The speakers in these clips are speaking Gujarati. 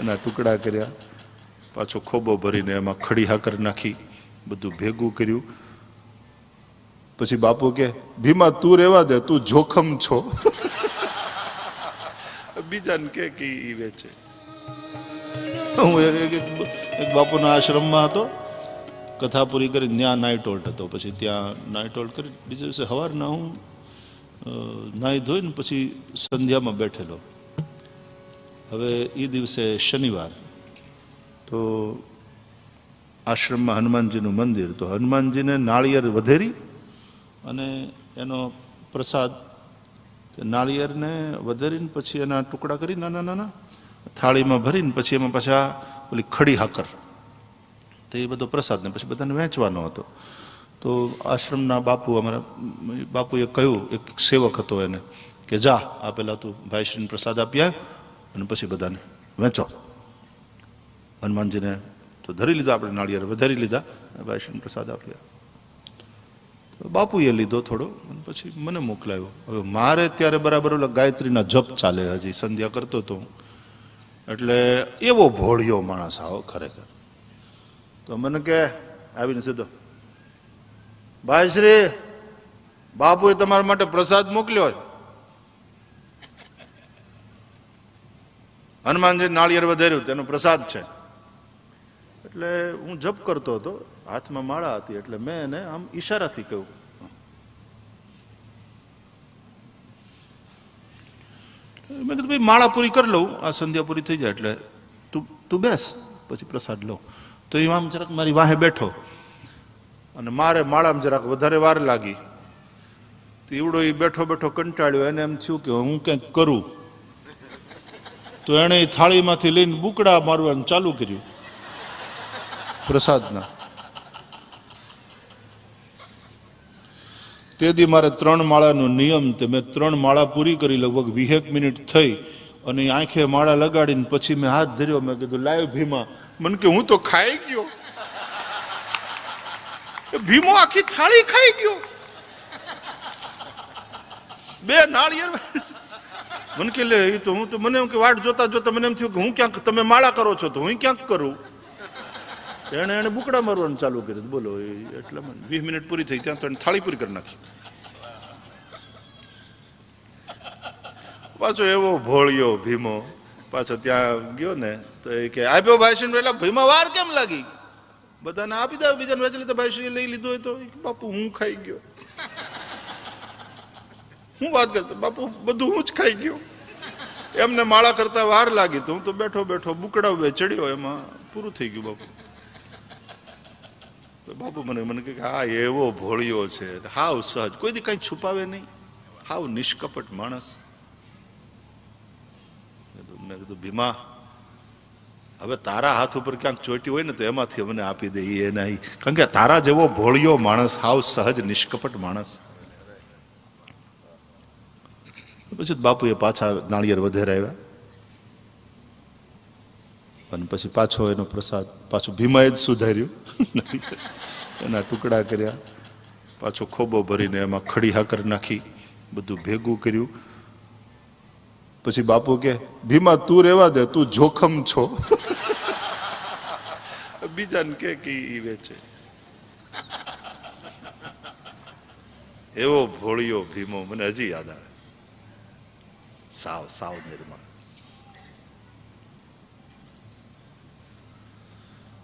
એના ટુકડા કર્યા, પાછો ખોબો ભરીને એમાં ખડી હાકર નાખી, બધું ભેગું કર્યું. પછી બાપુ કે, ભીમા, તું રેવા દે, તું જોખમ છો. બીજાને કે ઈ વેચે. હું બાપુના આશ્રમમાં હતો, કથા પૂરી કરી, ત્યાં નાઇટ હોલ્ટ હતો. પછી ત્યાં નાઇટ હોલ્ટ કરી, બીજા દિવસે સવારના હું નાહી ધોઈને પછી સંધ્યામાં બેઠેલો. હવે એ દિવસે શનિવાર. તો આશ્રમમાં હનુમાનજીનું મંદિર, તો હનુમાનજીને નાળિયેર વધેરી અને એનો પ્રસાદ નાળિયેરને વધેરીને પછી એના ટુકડા કરી નાના નાના થાળીમાં ભરીને પછી એમાં પાછા ઓલી ખડી હાકર. તો એ બધો પ્રસાદ ને પછી બધાને વહેંચવાનો હતો. તો આશ્રમના બાપુ અમારા, બાપુએ કહ્યું, એક સેવક હતો એને, કે જા, આ પેલા તું ભાઈશ્રીને પ્રસાદ આપી આવ અને પછી બધાને વહેંચો હનુમાનજીને તો ધરી લીધા આપણે નાળિયેર વધારી લીધા ભાઈશ્રીને પ્રસાદ આપ્યા. બાપુએ લીધો થોડો અને પછી મને મોકલાયો. હવે મારે ત્યારે બરાબર ઓલા ગાયત્રીના જપ ચાલે હજી સંધ્યા કરતો હતો હું. એટલે એવો ભોળિયો માણસ આવો ખરેખર. તો મને કે આવીને સીધો. ભાઈશ્રી બાપુએ તમારા માટે પ્રસાદ મોકલ્યો છે. હનુમાનજી નાળિયેર વધાર્યું, તેનો પ્રસાદ છે. એટલે હું જપ કરતો હતો, હાથમાં માળા હતી, એટલે મેં એને આમ ઈશારાથી કહ્યું. મેં કીધું, ભાઈ, માળા પૂરી કરી લઉં, આ સંધ્યા પૂરી થઈ જાય, એટલે તું તું બેસ, પછી પ્રસાદ લઉં. તો એ આમ જરાક મારી વાહે બેઠો. અને મારે માળામાં જરાક વધારે વાર લાગી. એવડો એ બેઠો બેઠો કંટાળ્યો, એને એમ થયું કે હું કંઈક કરું. તો એણે થાળીમાંથી લઈને બુકડા મારવાનું ચાલુ કર્યું. પ્રસાદના. તે દી મારે ત્રણ માળાનો નિયમ તે મેં ત્રણ માળા પૂરી કરી લગભગ વીહેક મિનિટ થઈ અને આંખે માળા લગાડીને પછી મેં હાથ ધર્યો. મેં કીધું લાઈવ ભીમા. મને કે, હું તો ખાઈ ગયો. ભીમો આખી થાળી ખાઈ ગયો. બે નાળિયેર મને કે, લે એ તો હું તો, મને એમ કે વાટ જોતા જોતા મને એમ થયું કે હું ક્યાંક, તમે માળા કરો છો તો હું ક્યાંક કરું? એણે એને બુકડા મારવાનું ચાલુ કર્યું બોલો એટલે વીસ મિનિટ પૂરી થઈ ત્યાં તો એને થાળી પૂરી કરી નાખી. પાછો એવો ભોળિયો ભીમો પાછો ત્યાં ગયો ને, તો એ કે, આપ્યો ભાઈશ્રી એટલે ભીમા વાર કેમ લાગી? બધાને આપી દે, બીજાને વેચી તો ભાઈશ્રીએ લઈ લીધો હોય તો. બાપુ, હું ખાઈ ગયો. હું વાત કરતો બાપુ, બધું હું જ ખાઈ ગયો. એમને માળા કરતા વાર લાગી તો હું તો બેઠો બેઠો બુકડા ઉભે ચડ્યો, એમાં પૂરું થઈ ગયું બાપુ. બાપુ મને મને કહે હા એવો ભોળિયો છે, હાવ સહજ કોઈ દી કઈ છુપાવે નહીં. હાવ નિષ્કપટ માણસ. મેં કીધું- ભીમા, હવે તારા હાથ ઉપર ક્યાંક ચોટી હોય ને તો એમાંથી અમને આપી દે એ નહીં કારણ કે તારા જેવો ભોળિયો માણસ હાવ સહજ નિષ્કપટ માણસ. પછી બાપુએ પાછા નાળિયેર વધારે આવ્યા. અને પછી પાછો એનો પ્રસાદ, પાછું ભીમાએ જ સુધાર્યું. એના ટુકડા કર્યા. પાછો ખોબો ભરીને એમાં ખડી હાકર નાખી, બધું ભેગું કર્યું. પછી બાપુ કે, ભીમા, તું રેવા દે, તું જોખમ છો. બીજાને કે કે ઈ વેચે. એવો ભોળિયો ભીમો, મને હજી યાદ આવે. સાવ સાવ નિર્મળ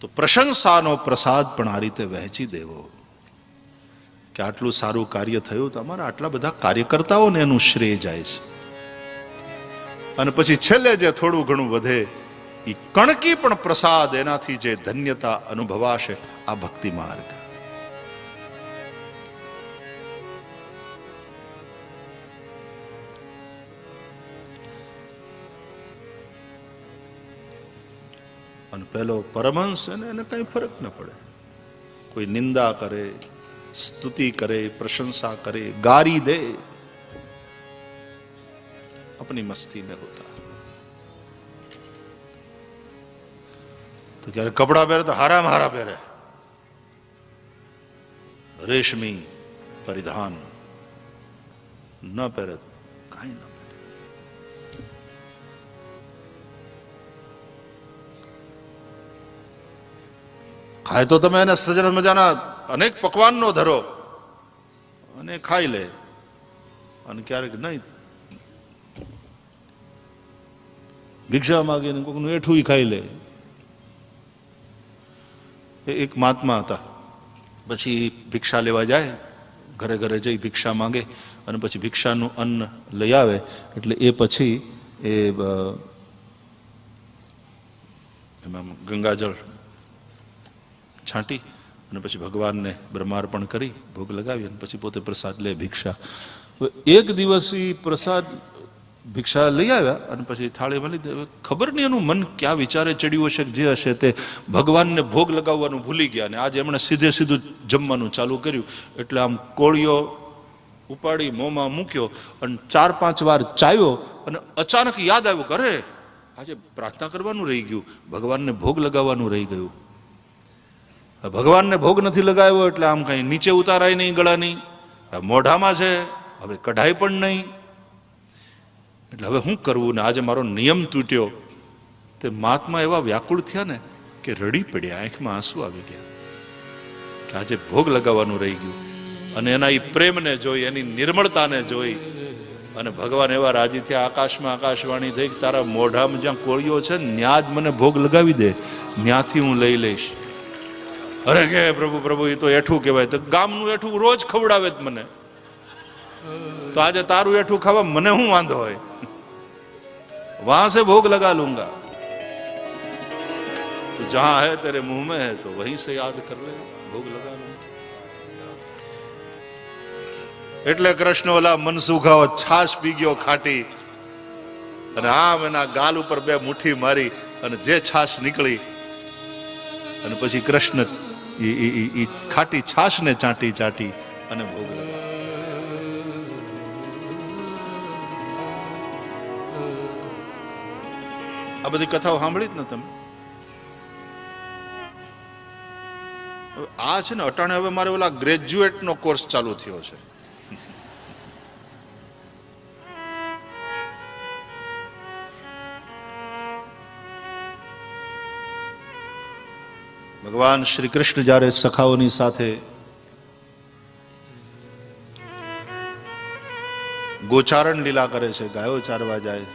તો પ્રશંસાનો પ્રસાદ પણ આ રીતે વહેંચી દેવો કે આટલું સારું કાર્ય થયું તો અમારા આટલા બધા કાર્યકર્તાઓને એનું શ્રેય જાય છે અને પછી છેલ્લે જે થોડું ઘણું વધે એ કણકી પણ પ્રસાદ એનાથી જે ધન્યતા અનુભવાશે આ ભક્તિ માર્ગ અને પેલો પરમહંસ એને એને કઈ ફરક ન પડે કોઈ નિંદા કરે સ્તુતિ કરે પ્રશંસા કરે ગારી દે अपनी मस्ती में होता है તો ક્યારે કપડા પહેરે તો હારામ હારા પહેરે રેશમી પરિધાન ન પહેરે કાંઈ ખાય તો તમે એને સજન મજાના અનેક પકવાનનો ધરો. અને ખાઈ લે. અને ક્યારેક નહીં. ભિક્ષા માગીને કોકનું એઠું ખાઈ લે. એ એક મહાત્મા હતા. પછી ભિક્ષા લેવા જાય, ઘરે ઘરે જઈ ભિક્ષા માંગે, અને પછી ભિક્ષાનું અન્ન લઈ આવે, એટલે એ પછી એ એમાં ગંગાજળ છાંટી અને પછી ભગવાનને બ્રહ્માર્પણ કરી, ભોગ લગાવી અને પછી પોતે પ્રસાદ લે, ભિક્ષા. એક દિવસ એ પ્રસાદ ભિક્ષા લઈ આવ્યા અને પછી થાળીમાં લીધી ખબર નહીં એનું મન ક્યાં વિચારે ચડ્યું હશે જે હશે તે ભગવાનને ભોગ લગાવવાનું ભૂલી ગયા અને આજે એમણે સીધે સીધું જમવાનું ચાલુ કર્યું. એટલે આમ કોળીઓ ઉપાડી, મોંમાં મૂક્યો અને ચાર પાંચ વાર ચાવ્યો અને અચાનક યાદ આવ્યું કરે આજે પ્રાર્થના કરવાનું રહી ગયું. ભગવાનને ભોગ લગાવવાનું રહી ગયું. ભગવાનને ભોગ નથી લગાવ્યો એટલે આમ કઈ નીચે ઉતારાય નહીં ગળાની. મોઢામાં છે, હવે કઢાય પણ નહીં. એટલે હવે શું કરવું ને આજે મારો નિયમ તૂટ્યો. તે મહાત્મા એવા વ્યાકુળ થયા ને કે રડી પડ્યા, આંખમાં આંસુ આવી ગયા. કે આજે ભોગ લગાવવાનું રહી ગયું. અને એના એ પ્રેમને જોઈ, એની નિર્મળતાને જોઈ. અને ભગવાન એવા રાજી થયા, આકાશમાં આકાશવાણી થઈ તારા મોઢામાં જ્યાં કોળીઓ છે ત્યાં જ મને ભોગ લગાવી દે. ન્યાથી હું લઈ લઈશ. અરે કે પ્રભુ પ્રભુ, એ તો એઠું કહેવાય. તો ગામનું એઠું રોજ ખવડાવે જ મને. તો આજે તારું એઠું ખાવા મને હું વાંધો હોય? વહાં ભોગ લગા લુંગા. તો જહાં હે તેરે મુંહ મેં હે, તો વહીં સે યાદ કર લે, ભોગ લગા એટલે કૃષ્ણ ઓલા મનસુખાઓ છાશ પી ગયો ખાટી અને આમ એના ગાલ ઉપર બે મુઠ્ઠી મારી અને જે છાશ નીકળી અને પછી કૃષ્ણ ઈ ખાટી છાશને ચાટી ચાટી અને ભોગ આ બધી કથાઓ સાંભળી જ ને તમે? આ છે ને, અટાણે હવે મારે ઓલા ગ્રેજ્યુએટ નો કોર્સ ચાલુ થયો છે. ભગવાન શ્રી કૃષ્ણ જ્યારે સખાઓની સાથે ગોચારણ લીલા કરે છે, ગાયો ચારવા જાય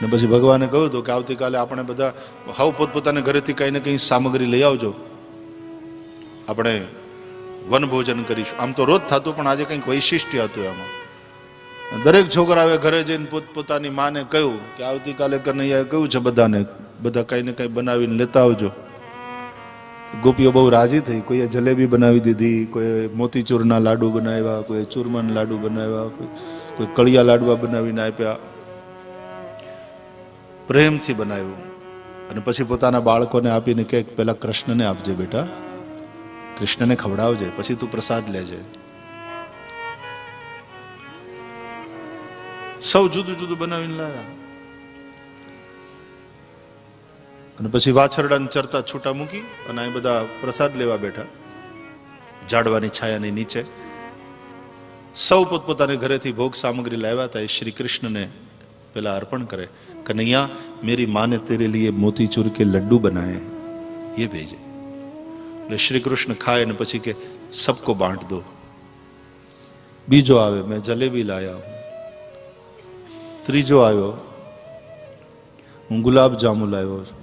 ને પછી ભગવાને કહ્યું હતું કે આવતીકાલે આપણે બધા હવ પોતપોતાના ઘરેથી કંઈ ને કંઈ સામગ્રી લઈ આવજો. આપણે વનભોજન કરીશું. આમ તો રોજ થતું, પણ આજે કંઈક વૈશિષ્ટ્ય હતું એમાં. દરેક છોકરાએ ઘરે જઈને પોતપોતાની માને કહ્યું કે આવતીકાલે કનૈયાએ કહ્યું છે બધાને, બધા કંઈ ને કંઈ બનાવીને લેતા આવજો. ગોપીઓ બહુ રાજી થઈ. કોઈએ જલેબી બનાવી દીધી, કોઈએ મોતીચૂરના લાડુ બનાવ્યા, કોઈએ ચૂરમાન લાડુ બનાવ્યા, કોઈ કોઈ કળિયા લાડવા બનાવીને આપ્યા. પ્રેમથી બનાવ્યું. અને પછી પોતાના બાળકોને આપીને કે પેલા કૃષ્ણને આપજે બેટા. કૃષ્ણને ખવડાવજે, પછી તું પ્રસાદ લેજે. સૌ જુદું જુદું બનાવીને લાવ્યા. અને પછી વાછરડાને ચરતા છૂટા મૂકી અને એ બધા પ્રસાદ લેવા બેઠા. ઝાડવાની છાયાની નીચે. સૌ પોતપોતાને ઘરેથી ભોગ સામગ્રી લાવ્યા હતા. એ શ્રી કૃષ્ણને પેલા અર્પણ કરે. કનૈયા, મેરી માને તેરે લીએ મોતીચૂર કે લડ્ડુ બનાવે એ ભેજે. એટલે શ્રી કૃષ્ણ ખાય અને પછી કે, સબકો બાંટ દો. બીજો આવે, મેં જલેબી લાયા ત્રીજો આવ્યો, હું ગુલાબ જાંબુ લાવ્યો છું.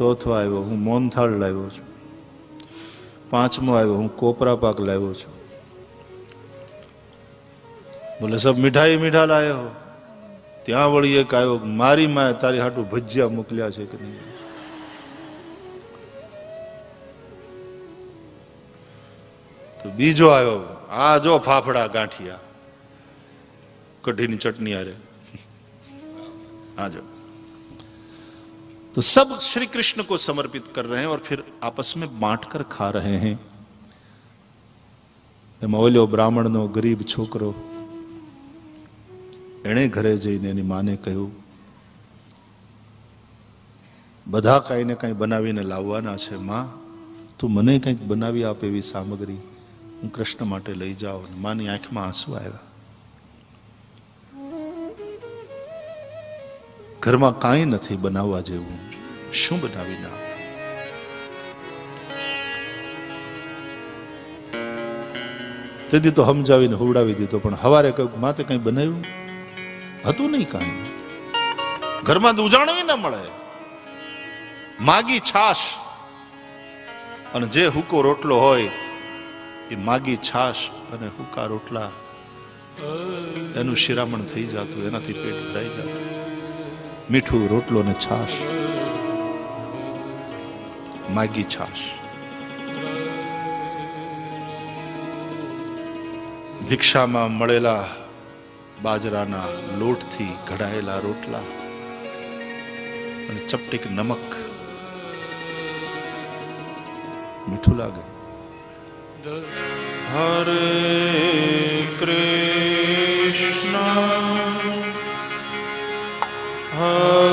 ચોથો આવ્યો, હું મોનથાળ લાવ્યો છું. પાંચમો આવ્યો, હું કોપરા પાક લાવ્યો છું. બોલે સબ મીઠાઈ મીઠા લાવ્યો ત્યાં વળી એક આવ્યો, મારી માય તારી હાટું ભજીયા મોકલ્યા છે કે નહીં? તો બીજો આવ્યો, આ જો ફાફડા ગાંઠિયા, કઢીની ચટણી આરે આ જો. तो सब श्री कृष्ण को समर्पित कर रहे हैं और फिर आपस में बांट कर खा रहे हैं એમાં ઓલ્યો બ્રાહ્મણનો ગરીબ છોકરો એણે ઘરે જઈને એની માને કહ્યું બધા કાંઈ ને કાંઈ બનાવીને લાવવાના છે માં તું મને કંઈક બનાવી આપ એવી સામગ્રી હું કૃષ્ણ માટે લઈ જાઉં અને માની આંખમાં આંસુ આવ્યા ઘરમાં કાંઈ નથી બનાવવા જેવું. શું બનાવી ના? તેથી તો સમજાવીને હુવડાવી દીધો, પણ હવારે કહ્યું માતે કંઈ બનાવ્યું? હતું નહીં કાંઈ? ઘરમાં તો ઉજાણું ના મળે. માગી છાશ. અને જે હુકો રોટલો હોય, એ માગી છાશ અને હુકા રોટલા. એનું શિરામણ થઈ જતું, એનાથી પેટ ભરાઈ જતું. મીઠું રોટલો ને છાશ. માગી છાશ. ભિક્ષામાં મળેલા બાજરાના લોટથી ઘડાયેલા રોટલા અને ચપટીક નમક. મીઠું લાગે. હરે કૃષ્ણ. હરે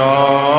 Ram